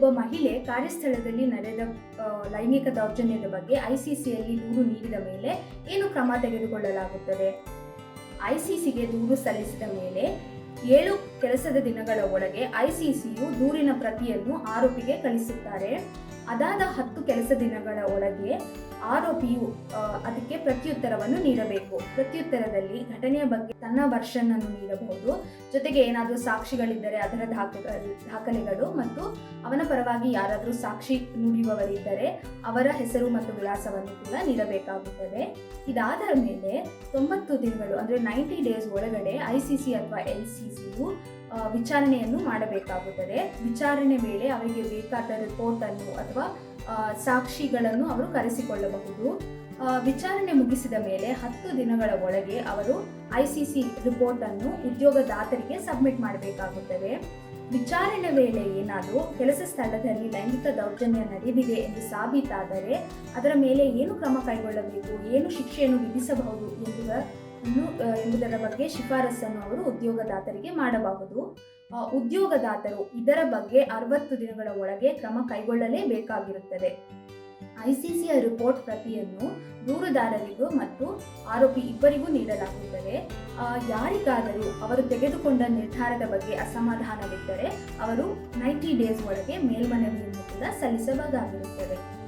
ಕಾರ್ಯಸ್ಥಳದಲ್ಲಿ ನಡೆದ ಲೈಂಗಿಕ ದೌರ್ಜನ್ಯದ ಬಗ್ಗೆ ಐಸಿಸಿಯಲ್ಲಿ ದೂರು ನೀಡಿದ ಮೇಲೆ ಏನು ಕ್ರಮ ತೆಗೆದುಕೊಳ್ಳಲಾಗುತ್ತದೆ? ಐಸಿಸಿಗೆ ದೂರು ಸಲ್ಲಿಸಿದ ಮೇಲೆ ಏಳು ಕೆಲಸದ ದಿನಗಳ ಒಳಗೆ ಐಸಿಸಿಯು ದೂರಿನ ಪ್ರತಿಯನ್ನು ಆರೋಪಿಗೆ ಕಳಿಸುತ್ತಾರೆ. ಅದಾದ ಹತ್ತು ಕೆಲಸ ದಿನಗಳ ಒಳಗೆ ಆರೋಪಿಯು ಅದಕ್ಕೆ ಪ್ರತ್ಯುತ್ತರವನ್ನು ನೀಡಬೇಕು. ಪ್ರತ್ಯುತ್ತರದಲ್ಲಿ ಘಟನೆಯ ಬಗ್ಗೆ ತನ್ನ ವರ್ಷನ್ ಅನ್ನು ನೀಡಬಹುದು. ಜೊತೆಗೆ ಏನಾದರೂ ಸಾಕ್ಷಿಗಳಿದ್ದರೆ ಅದರ ದಾಖಲೆ, ದಾಖಲೆಗಳು ಮತ್ತು ಅವನ ಪರವಾಗಿ ಯಾರಾದರೂ ಸಾಕ್ಷಿ ನುಡಿಯುವವರಿದ್ದರೆ ಅವರ ಹೆಸರು ಮತ್ತು ವಿಳಾಸವನ್ನು ಕೂಡ ನೀಡಬೇಕಾಗುತ್ತದೆ. ಇದಾದ ಮೇಲೆ ತೊಂಬತ್ತು ದಿನಗಳು, ಅಂದರೆ ನೈಂಟಿ ಡೇಸ್ ಒಳಗಡೆ ಐ ಸಿ ಸಿ ಅಥವಾ ಎಲ್ ಸಿ ಸಿಯು ವಿಚಾರಣೆಯನ್ನು ಮಾಡಬೇಕಾಗುತ್ತದೆ. ವಿಚಾರಣೆ ವೇಳೆ ಅವರಿಗೆ ಬೇಕಾದ ರಿಪೋರ್ಟನ್ನು ಅಥವಾ ಸಾಕ್ಷಿಗಳನ್ನು ಅವರು ಕರೆಸಿಕೊಳ್ಳಬಹುದು. ವಿಚಾರಣೆ ಮುಗಿಸಿದ ಮೇಲೆ ಹತ್ತು ದಿನಗಳ ಒಳಗೆ ಅವರು ಐ ಸಿ ಸಿ ರಿಪೋರ್ಟನ್ನು ಉದ್ಯೋಗದಾತರಿಗೆ ಸಬ್ಮಿಟ್ ಮಾಡಬೇಕಾಗುತ್ತದೆ. ವಿಚಾರಣೆ ವೇಳೆ ಏನಾದರೂ ಕೆಲಸ ಸ್ಥಳದಲ್ಲಿ ಲೈಂಗಿಕ ದೌರ್ಜನ್ಯ ನಡೆದಿದೆ ಎಂದು ಸಾಬೀತಾದರೆ ಅದರ ಮೇಲೆ ಏನು ಕ್ರಮ ಕೈಗೊಳ್ಳಬೇಕು, ಏನು ಶಿಕ್ಷೆಯನ್ನು ವಿಧಿಸಬಹುದು ಎಂಬುದನ್ನು ಆ, ಎಂಬುದರ ಬಗ್ಗೆ ಶಿಫಾರಸನ್ನು ಅವರು ಉದ್ಯೋಗದಾತರಿಗೆ ಮಾಡಬಹುದು. ಉದ್ಯೋಗದಾತರು ಇದರ ಬಗ್ಗೆ ಅರವತ್ತು ದಿನಗಳ ಒಳಗೆ ಕ್ರಮ ಕೈಗೊಳ್ಳಲೇಬೇಕಾಗಿರುತ್ತದೆ. ಐಸಿಸಿಯ ರಿಪೋರ್ಟ್ ಪ್ರತಿಯನ್ನು ದೂರುದಾರರಿಗೂ ಮತ್ತು ಆರೋಪಿ ಇಬ್ಬರಿಗೂ ನೀಡಲಾಗುತ್ತದೆ. ಯಾರಿಗಾದರೂ ಅವರು ತೆಗೆದುಕೊಂಡ ನಿರ್ಧಾರದ ಬಗ್ಗೆ ಅಸಮಾಧಾನವಿದ್ದರೆ ಅವರು ನೈಂಟಿ ಡೇಸ್ ಒಳಗೆ ಮೇಲ್ಮನವಿಯನ್ನು ಕೂಡ ಸಲ್ಲಿಸಬೇಕಾಗಿರುತ್ತದೆ.